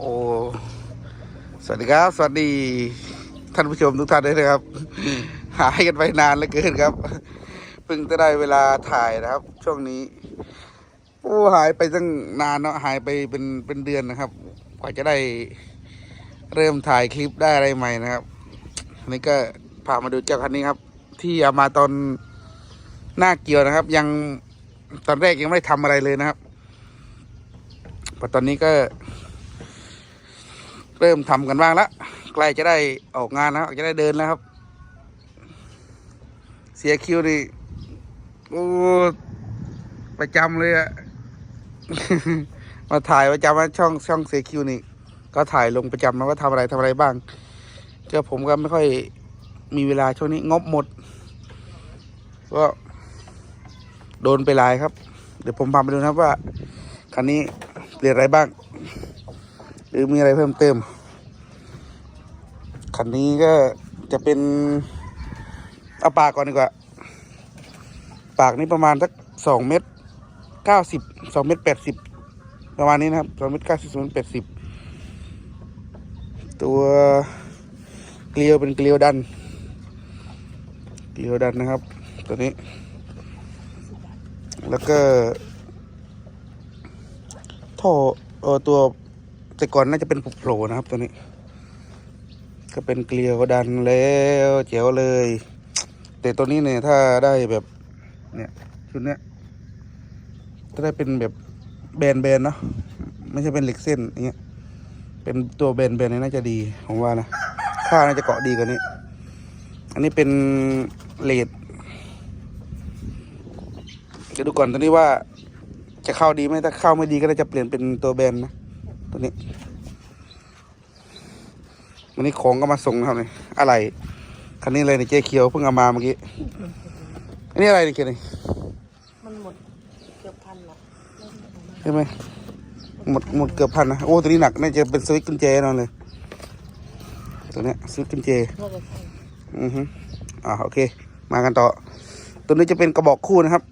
โอ้สวัสดีครับ สวัสดีท่านผู้ชมทุกท่านด้วยนะครับ หายกันไปนานเหลือเกินครับเพิ่งจะได้เวลาถ่ายนะครับ ช่วงนี้โอ้หายไปตั้งนานเนาะหายไปเป็นเป็นเดือนนะครับ กว่าจะได้เริ่มถ่ายคลิปได้อะไรใหม่นะครับอันนี้ก็พามาดูเจ้าคันนี้ครับ ที่เอามาตอนหน้าเกี่ยวนะครับ ยังตอนแรกยังไม่ได้ทำอะไรเลยนะครับพอตอนนี้ก็ เริ่มทำกันบ้างแล้วใกล้จะได้ออกงานแล้วจะได้เดินแล้วครับ เสียคิวนี่โอ้ประจำเลยอะมาถ่ายประจำว่าช่องช่องเสียคิวนี่ ก็ถ่ายลงประจำนะว่าทำอะไรทำอะไรบ้างเจ้าผมก็ไม่ค่อยมีเวลาช่วงนี้งบหมด ก็โดนไปหลายครับ เดี๋ยวผมพาไปดูนะครับว่าคันนี้เปลี่ยนอะไรบ้าง รือมีอะไรเพิ่มเติม คันนี้ก็จะเป็นเอาปากก่อนดีกว่า ปากนี้ประมาณสักสองเมตรเก้าสิบสองเมตรแปดสิบประมาณนี้นะครับสองเมตรเก้าสิบสองเมตรแปดสิบตัวเกลียวเป็นเกลียวดัน เกลียวดันนะครับ ตัวนี้ แล้วก็ท่อเออตัว แต่ก่อนน่าจะเป็นโผล่นะครับ ตัวนี้ ก็เป็นเกลียวดันแล้วเจ๋วเลย แต่ตัวนี้เนี่ยถ้าได้แบบ เนี่ยชุดเนี้ยถ้าได้เป็นแบบแบนๆเนาะไม่ใช่เป็นเหล็กเส้นอย่างเงี้ยเป็นตัวแบนๆเนี่ยน่าจะดีผมว่านะค่าน่าจะเกาะดีกว่านี้ อันนี้เป็นเลดจะดูก่อนตัวนี้ว่าจะเข้าดีไหมถ้าเข้าไม่ดีก็จะเปลี่ยนเป็นตัวแบนนะ ตัวนี้ วันนี้ของก็มาส่งนะครับเนี่ยอะไร คันนี้อะไรเนี่ยเจ๊เขียวเพิ่งเอามาเมื่อกี้ อันนี้อะไรเนี่ยเขียวนี่มันหมดเกือบพันละใช่ไหมหมดหมดเกือบพันนะโอ้ตัวนี้หนักน่าจะเป็นสวิตช์กุญแจแน่นอนเลย ตัวเนี้ยสวิตช์กุญแจน่าจะใช่อือฮึอ่าโอเค มากันต่อ ตัวนี้จะเป็นกระบอกคู่นะครับ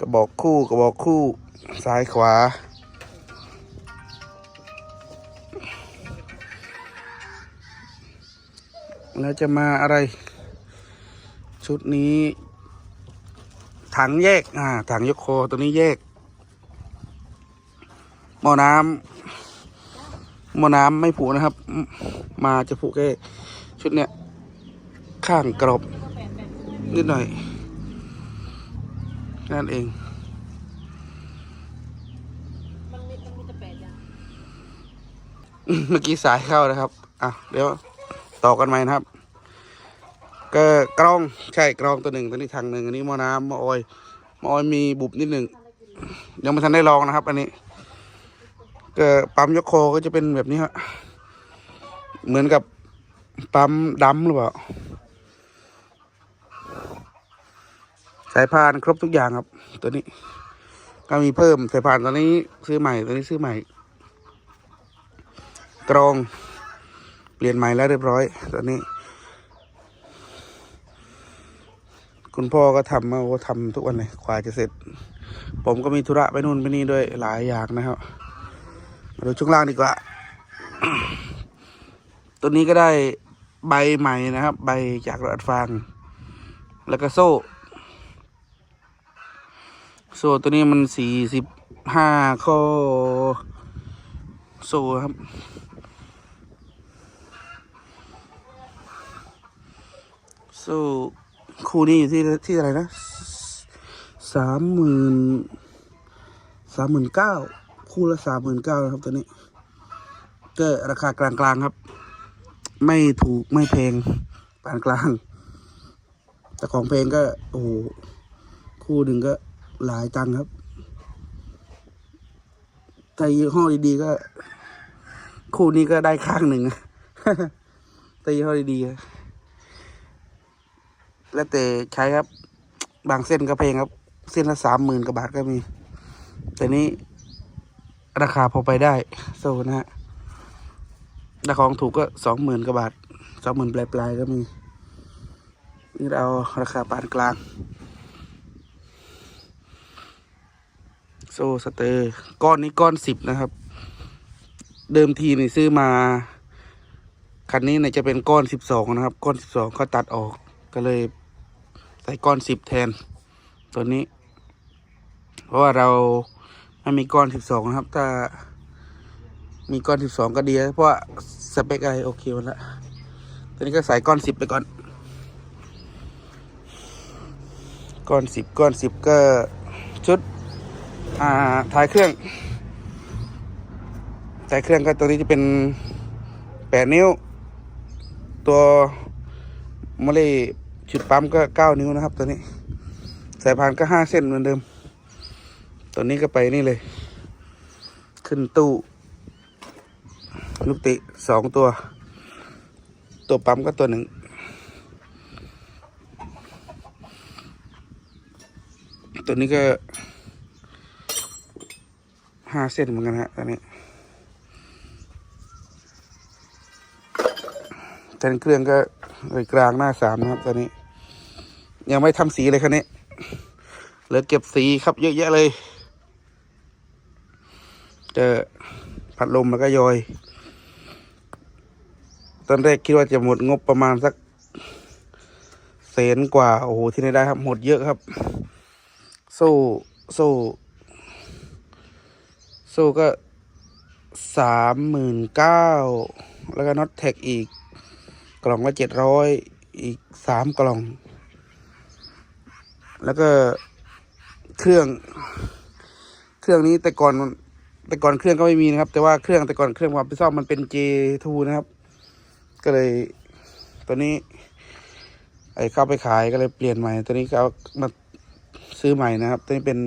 กระบอกคู่กระบอกคู่ซ้ายขวา แล้วจะมาอะไร ชุดนี้ ถังแยก อ่า ถังยกโคตัวนี้แยก หม้อน้ำหม้อน้ำไม่ผุนะครับ มาจะผุแค่ชุดเนี้ย ข้างกรอบนิดหน่อย นั่นเองมันมีมันมีแต่แปดอย่างเมื่อกี้สายเข้านะครับ อะ เดี๋ยว ต่อกันใหมนะครับ ก็กรองใช่กรองตัวหนึ่งตัวนี้ทางหนึ่งอันนี้มอน้ำมอออยมอออยมีบุบนิดหนึ่งยังไม่ทันได้ลองนะครับ อันนี้ก็ปั๊มยกโคก็จะเป็นแบบนี้ฮะเหมือนกับปั๊มดำหรือเปล่าสายพานครบทุกอย่างครับ ตัวนี้ ก็มีเพิ่มสายพานตัวนี้ซื้อใหม่ตัวนี้ซื้อใหม่ กรอง เปลี่ยนใหม่แล้วเรียบร้อย ตอนนี้ คุณพ่อก็ทำมาโอ้ทำทุกวันเลยกว่าจะเสร็จ ผมก็มีธุระไปนู่นไปนี่ด้วยหลายอย่างนะครับ มาดูช่วงล่างดีกว่า ตัวนี้ก็ได้ใบใหม่นะครับ ใบจากรถอัดฟาง แล้วก็โซ่ โซ่ตัวนี้มันสี่สิบห้าข้อโซ่ครับ โซ่คู่นี้อยู่ที่ที่อะไรนะสามหมื่นสามหมื่นเก้าคู่ละสามหมื่นเก้าครับตัวนี้ ก็ราคากลางๆครับ ไม่ถูกไม่แพงปานกลาง แต่ของเพลงก็ โอ้โหคู่หนึ่งก็หลายตังครับถ้ายี่ห้อดีๆก็ คู่นี้ก็ได้ข้างหนึ่งแต่ยี่ห้อดีๆ แล้วแต่ใช้ครับ บางเส้นก็เพงครับ เส้นละสามหมื่นกว่าบาทก็มี แต่นี้ราคาพอไปได้โซนะฮะถ้าของถูกก็สองหมื่นกว่าบาทสองหมื่นปลายๆก็มี นี่เราเอาราคาปานกลาง โซสเตอร์ก้อนนี้ก้อนสิบนะครับ เดิมทีนี่ซื้อมา คันนี้เนี่ยจะเป็นก้อนสิบสองนะครับ ก้อนสิบสองเขาตัดออก ก็เลยใส่ก้อนสิบแทน ตัวนี้ เพราะว่าเราไม่มีก้อนสิบสองนะครับ ถ้า มีก้อนสิบสองก็ดีเพราะว่าสเปคอะไรโอเคหมดละตัวนี้ก็ใส่ก้อนสิบไปก่อน ก้อนสิบก้อนสิบก็ชุด อ่าท้ายเครื่องท้ายเครื่องก็ตัวนี้จะเป็นแปดนิ้ว ตัว โมเลชุดปั๊มก็เก้านิ้วนะครับ ตัวนี้ สายพานก็ห้าเส้นเหมือนเดิม ตัวนี้ก็ไปนี่เลย ขึ้นตู้ ลูกติสองตัว ตัวปั๊มก็ตัวหนึ่งตัวนี้ก็ห้าเส้นเหมือนกันฮะตัวนี้แทนเครื่องก็ เลยกลางหน้าสามนะครับตัวนี้ ยังไม่ทำสีเลยคันนี้เหลือเก็บสีครับเยอะแยะเลยเจอพัดลมแล้วก็ยอย ตอนแรกคิดว่าจะหมดงบประมาณสักแสนกว่า โอ้โห ที่ไหนได้ครับหมดเยอะครับโซ่โซ่โซ่ก็สามหมื่นเก้าแล้วก็น็อตแท็กอีก ล่องละเจ็ดร้อยอีกสามกล่อง แล้วก็เครื่อง เครื่องนี้แต่ก่อนแต่ก่อนเครื่องก็ไม่มีนะครับ แต่ว่าเครื่องแต่ก่อนเครื่องความไปซ่อมมันเป็น J2 นะครับ ก็เลยตัวนี้ ไอ้เข้าไปขายก็เลยเปลี่ยนใหม่ ตัวนี้ก็เอามาซื้อใหม่นะครับ ตัวนี้เป็น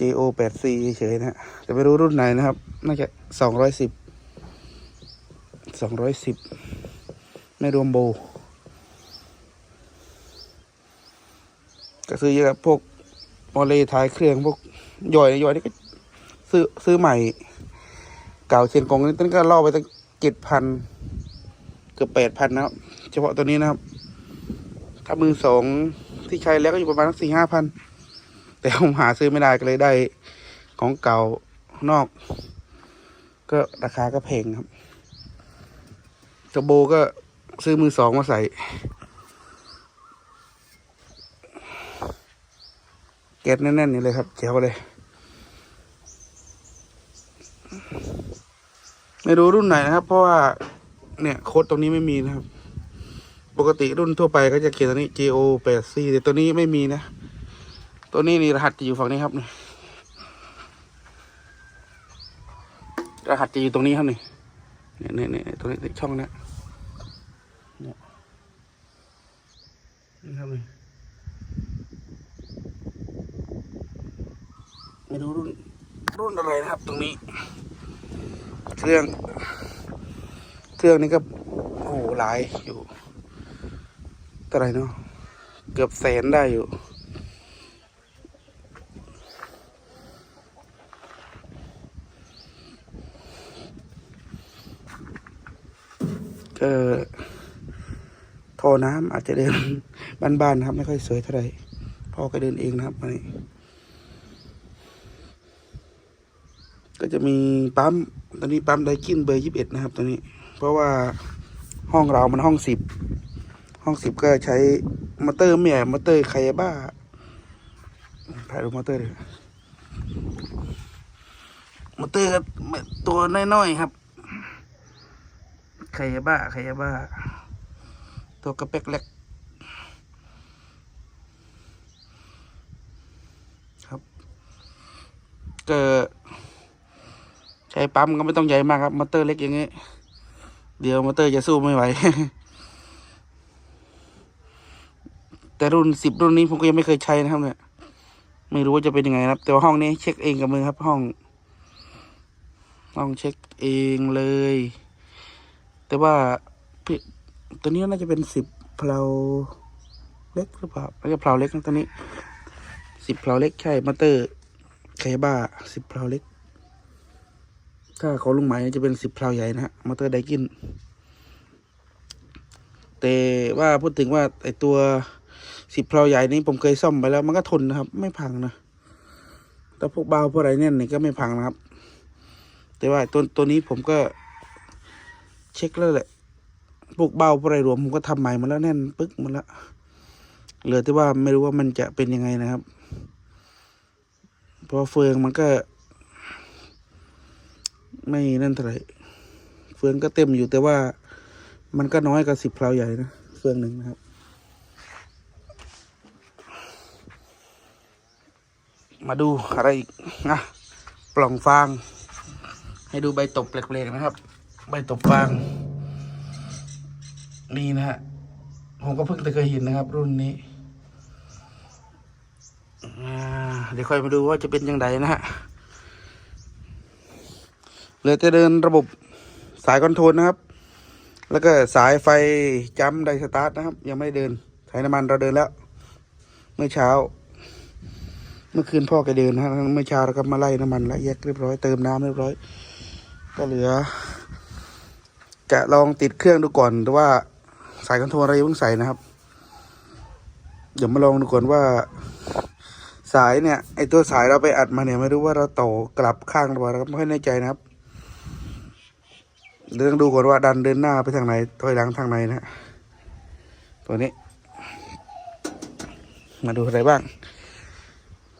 JO 8 C เฉยนะฮะแต่ไม่รู้รุ่นไหนนะครับ น่าจะสองร้อยสิบสองร้อยสิบ ไม่รวมโบ ก็ซื้อเยอะครับพวกมอเลท้ายเครื่องพวกย่อยย่อยนี่ก็ซื้อซื้อใหม่ เก่าเชียงกงนี่ต้นก็ล่อไปตั้งเจ็ดพันเกือบแปดพันนะครับ เฉพาะตัวนี้นะครับ ถ้ามือสองที่ใช้แล้วก็อยู่ประมาณสี่ห้าพันแต่ผมหาซื้อไม่ได้ก็เลยได้ของเก่านอก ก็ราคาก็แพงครับเทอร์โบก็ ซื้อมือสองมาใส่ แก๊สแน่นๆนี่เลยครับแจ๋วเลย ไม่รู้รุ่นไหนนะครับ เพราะว่า เนี่ยโค้ดตรงนี้ไม่มีนะครับ ปกติรุ่นทั่วไปก็จะเขียนตัวนี้ JO 8 C แต่ตัวนี้ไม่มีนะ ตัวนี้นี่รหัสจะอยู่ฝั่งนี้ครับนี่รหัสจะอยู่ตรงนี้ครับนี่เนี่ยเนี่ยเนี่ยตรงนี้ช่องนี้เนี่ย นี่ครับนี่ไม่รู้รุ่นรุ่นอะไรนะครับ ตรงนี้ เครื่อง เครื่องนี้ก็โอ้โหหลายอยู่เท่าไหรเนาะเกือบแสนได้อยู่ก็ท่อน้ำอาจจะเดิน บ้านๆนะครับไม่ค่อยสวยเท่าไหร่พ่อก็เดินเองนะครับอันนี้ก็จะมีปั๊มตอนนี้ปั๊มไดกินเบอร์ยี่สิบเอ็ดนะครับ ตัวนี้ เพราะว่าห้องเรามันห้องสิบห้องสิบก็ใช้มอเตอร์ไม่ใหญ่มอเตอร์ไคยาบ้าถ่ายดูมอเตอร์เลยมอเตอร์ตัวน้อยๆครับไคยาบ้าไคยาบ้า ตัวกระเป๊กเล็ก ครับ ก็ใช้ปั๊มก็ไม่ต้องใหญ่มากครับมอเตอร์เล็กอย่างงี้ เดี๋ยวมอเตอร์จะสู้ไม่ไหว แต่รุ่นสิบรุ่นนี้ผมก็ยังไม่เคยใช้นะครับเนี่ยไม่รู้ว่าจะเป็นยังไงครับ แต่ว่าห้องนี้ เช็คเองกับมือครับ ห้องห้องเช็คเองเลย แต่ว่าตัวนี้น่าจะเป็นสิบเพลาเล็กหรือเปล่าน่าจะเพลาเล็กนะตัวนี้สิบเพลาเล็กใช่มอเตอร์ ไคบ้าสิบเพลาเล็ก ถ้าของลุงไหมจะเป็นสิบเพลาใหญ่นะฮะมอเตอร์ไดกิน แต่ว่าพูดถึงว่าไอตัวสิบเพลาใหญ่นี้ผมเคยซ่อมไปแล้ว มันก็ทนนะครับ ไม่พังนะแต่พวกเบาพวกอะไรเนี่ยนี่ก็ไม่พังนะครับ แต่ว่าตัวตัวนี้ผมก็ เช็คแล้วแหละพวกเบาพวกอะไรรวมผมก็ทำใหม่หมาแล้วแน่นปึ๊กหมดแล้วเหลือแต่ว่าไม่รู้ว่ามันจะเป็นยังไงนะครับ พราะเฟืองมันก็ ไม่นั่นเท่าไหร่เฟืองก็เต็มอยู่แต่ว่ามันก็น้อยกว่าสิบเพลาใหญ่นะเฟืองหนึ่งนะครับ มาดูอะไรอีกนะปล่องฟาง ให้ดูใบตบแปลกๆนะครับ ใบตบฟาง นี่นะฮะผมก็เพิ่งจะเคยเห็นนะครับ รุ่นนี้ เดี๋ยวค่อยมาดูว่าจะเป็นยังไงนะฮะเหลือจะเดินระบบสายคอนโทรลนะครับ แล้วก็สายไฟจัมไดสตาร์ทนะครับ ยังไม่เดินสายน้ำมันเราเดินแล้ว เมื่อเช้า เมื่อคืนพ่อแกเดินนะฮะเมื่อเช้าเราก็มาไล่น้ำมันละแยกเรียบร้อยเติมน้ำเรียบร้อย ก็เหลือ จะลองติดเครื่องดูก่อนแต่ว่าสายคอนโทรลอะไรย่าเพิ่งใส่นะครับ เดี๋ยวมาลองดูก่อนว่า สายเนี่ย ไอตัวสายเราไปอัดมาเนี่ยไม่รู้ว่าเราต่อกลับข้างหรือเปล่าครับไม่ค่อยแน่ใจนะครับเดี๋ยวต้องดูก่อนว่าดันเดินหน้าไปทางไหนถอยหลังทางไหนนะ ตัวนี้ มาดูอะไรบ้าง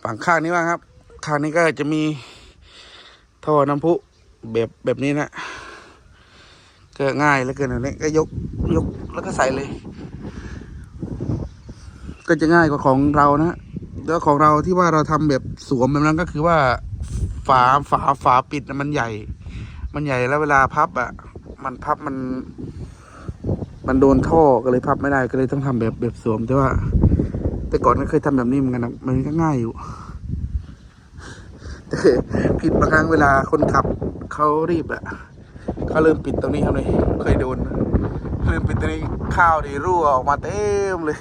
ฝั่งข้างนี้บ้างครับ ข้างนี้ก็จะมีท่อน้ำพุแบบแบบนี้นะก็ง่ายแล้วเกินอันนี้ก็ยกยกแล้วก็ใส่เลย ก็จะง่ายกว่าของเรานะฮะ แล้วของเราที่ว่าเราทำแบบสวมแบบนั้นก็คือว่าฝาฝาฝาปิดมันใหญ่ มันใหญ่แล้วเวลาพับอะ มันพับมัน มันโดนท่อก็เลยพับไม่ได้ก็เลยต้องทำแบบแบบสวมแต่ว่า แต่ก่อนก็เคยทำแบบนี้เหมือนกันนะมันก็ง่ายอยู่แต่ผิดบางครั้งเวลาคนขับเขารีบอะเขาเริ่มปิดตรงนี้ครับเลยเคยโดนเริ่มปิดตรงนี้ข้าวดีรั่วออกมาเต็มเลย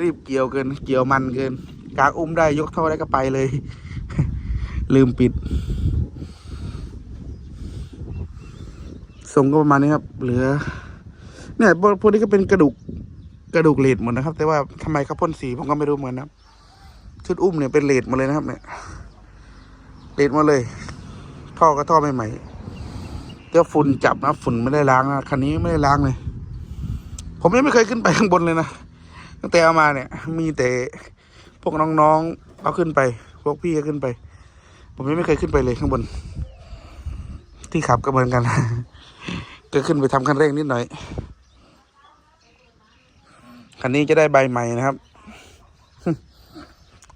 รีบเกี่ยวเกิน เกี่ยวมันเกิน กางอุ้มได้ยกท่อได้ก็ไปเลย ลืมปิดทรงก็ประมาณนี้ครับ เหลือ เนี่ยพวกนี้ก็เป็นกระดูกกระดูกเลดหมดนะครับ แต่ว่าทำไมเขาพ่นสีผมก็ไม่รู้เหมือนนะชุดอุ้มเนี่ยเป็นเลดหมดเลยนะครับ เนี่ยเลดหมาเลย ท่อก็ท่อใหม่ๆเจ้าฝุ่นจับนะฝุ่นไม่ได้ล้างนะคันนี้ไม่ได้ล้างเลย ผมยังไม่เคยขึ้นไปข้างบนเลยนะ ตั้งแต่เอามาเนี่ย มีแต่พวกน้องๆเอาขึ้นไป พวกพี่ก็ขึ้นไป ผมยังไม่เคยขึ้นไปเลยข้างบน ที่ขับก็เหมือนกันก็ขึ้นไปทำคันเร่งนิดหน่อยคันนี้จะได้ใบใหม่นะครับ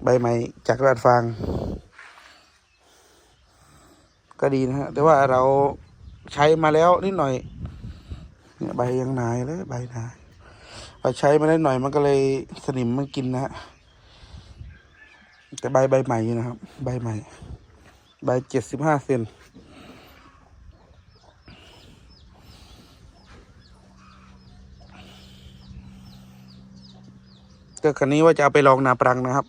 ใบใหม่จากราดฟาง ก็ดีนะฮะแต่ว่าเราใช้มาแล้วนิดหน่อยเนี่ยใบยังหนายเลยใบหนายเรา ใช้มาได้หน่อยมันก็เลยสนิมมันกินนะฮะแต่ใบใบใหม่อยู่นะครับ ใบใหม่ ใบเจ็ดสิบห้าเซนก็คันนี้ว่าจะเอาไปลองนาปรังนะครับ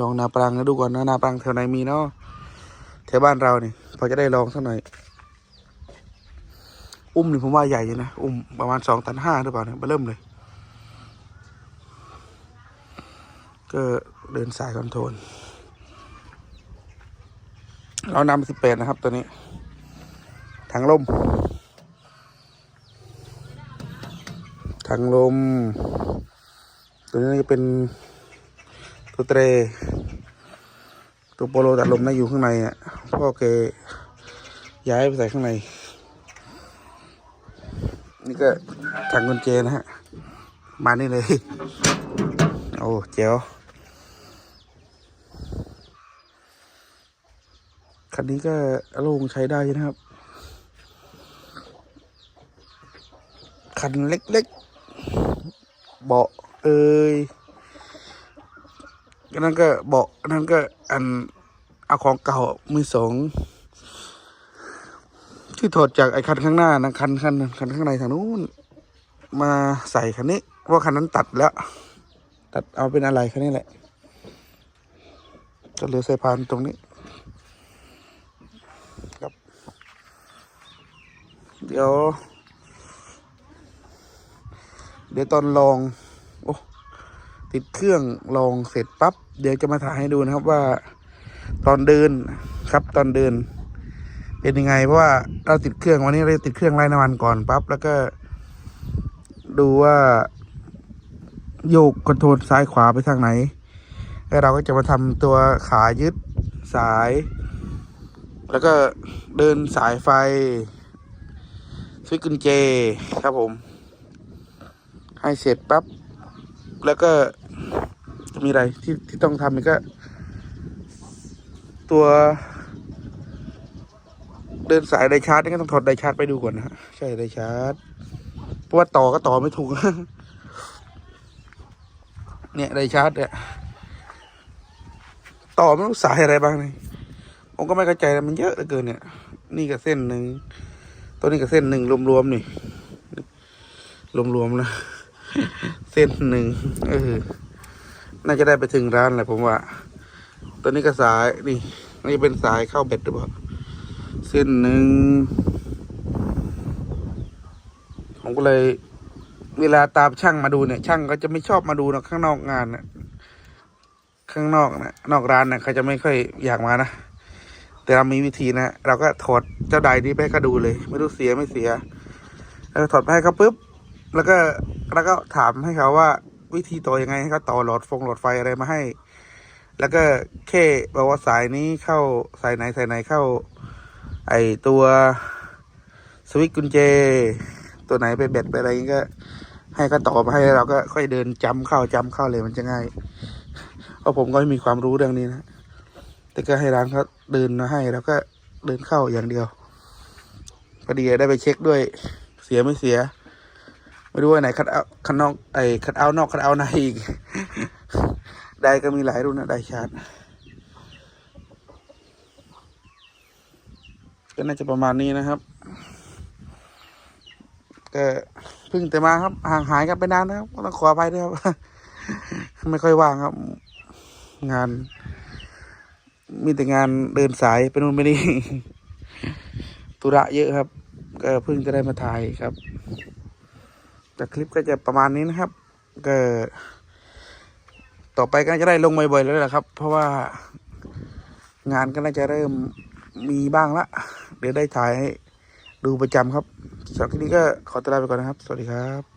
ลองนาปรังนะดูก่อนนะนาปรังแถวไหนมีเนาะแถวบ้านเรานี่พอจะได้ลองสักหน่อย อุ้มนี่ผมว่าใหญ่อยู่นะ อุ้มประมาณสองตันห้าหรือเปล่าเนี่ยมาเริ่มเลย ก็เดินสายคอนโทรลเรานำสิบแปดนะครับตัวนี้ถังลมถังลม ตัวนี้จะเป็นตัวเตรตัวโปโลตัดลมนะอยู่ข้างในอะพ่อแกย้ายไปใส่ข้างใน นี่ก็ถังกุญแจนะฮะ มานี่เลย โอ้เจ๋วคันนี้ก็อารมณ์ใช้ได้นะครับ คันเล็กๆ เบาะเอ้ยอันนั้นก็เบาะอันนั้นก็อันเอาของเก่ามือสอง ที่ถอดจากไอ้คันข้างหน้านะคันคันคันข้างในทางนู้นมาใส่คันนี้เพราะคันนั้นตัดแล้ว ตัดเอาเป็นอะไรคันนี้แหละก็เหลือสายพานตรงนี้ครับ เดี๋ยว เดี๋ยวตอนลอง โอ้ติดเครื่องลองเสร็จปั๊บเดี๋ยวจะมาถ่ายให้ดูนะครับว่า ตอนเดินครับตอนเดิน เป็นยังไงเพราะว่าเราติดเครื่องวันนี้เราติดเครื่องไล่น้ำมันก่อนปั๊บแล้วก็ ดูว่าโยกคอนโทรลซ้ายขวาไปทางไหน แล้วเราก็จะมาทำตัวขายึดสาย แล้วก็เดินสายไฟสวิตช์กุญแจครับผม ให้เสร็จปั๊บแล้วก็มีอะไรที่ที่ต้องทำก็ ตัว เดินสายไดชาร์จนี่ก็ต้องถอดไดชาร์จไปดูก่อนนะฮะใช่ไดชาร์จเพราะว่าต่อก็ต่อไม่ถูกเนี่ยไดชาร์จเนี่ยต่อไม่รู้สายอะไรบ้างนี่ผมก็ไม่เข้าใจนะมันเยอะเหลือเกินเนี่ย นี่ก็เส้นหนึ่งตัวนี้ก็เส้นหนึ่งรวมๆนี่รวมๆนะเส้นหนึ่งเออน่าจะได้ไปถึงร้านแหละผมว่า ตัวนี้ก็สายนี่นี่เป็นสายเข้าเบ็ดหรือเปล่า ส้นหนึ่งผมก็เลย เวลาตามช่างมาดูเนี่ย ช่างก็จะไม่ชอบมาดูนะข้างนอกงานนะข้างนอกนะนอกร้านนะเขาจะไม่ค่อยอยากมานะแต่เรามีวิธีนะเราก็ถอดเจ้าใดนี้ไปให้เขาดูเลย ไม่รู้เสียไม่เสียแล้วถอดไปให้เขาปุ๊บแล้วก็แล้วก็ถามให้เขาว่า วิธีต่อยังไงให้เขาต่อหลอดฟงหลอดไฟอะไรมาให้ แล้วก็แค่บอกว่าสายนี้เข้าสายไหนสายไหนเข้า ไอตัวสวิตกุญแจ ตัวไหนไปแบตไปอะไรอย่างงี้ก็ ให้เขาต่อมาให้เราก็ค่อยเดินจำเข้าจำเข้าเลยมันจะง่ายเพราะผมก็ไม่มีความรู้เรื่องนี้นะแต่ก็ให้ร้านเขาเดินมาให้แล้วก็เดินเข้าอย่างเดียวพอดีได้ไปเช็คด้วย เสียไม่เสีย ไม่รู้ว่าไหนคัดเอาคัดนอกไอคัดเอานอกคัดเอาในอีก ได้ก็มีหลายรุ่นนะได้ชาร์จ ก็น่าจะประมาณนี้นะครับก็เพิ่งแต่มาครับ ห่างหายกันไปนานนะครับต้องขออภัยด้วยครับ ไม่ค่อยว่างครับ งาน มีแต่งานเดินสายไปนู่นไปนี่ธุระเยอะครับ ก็เพิ่งจะได้มาถ่ายครับจากคลิปก็จะประมาณนี้นะครับ ก็ต่อไปก็จะได้ลงบ่อยๆแล้วแหละครับ เพราะว่างานก็น่าจะเริ่มมีบ้างละ เดี๋ยวได้ถ่ายให้ดูประจำครับสำหรับคลิปนี้ก็ขอตัวลาไปก่อนนะครับ สวัสดีครับ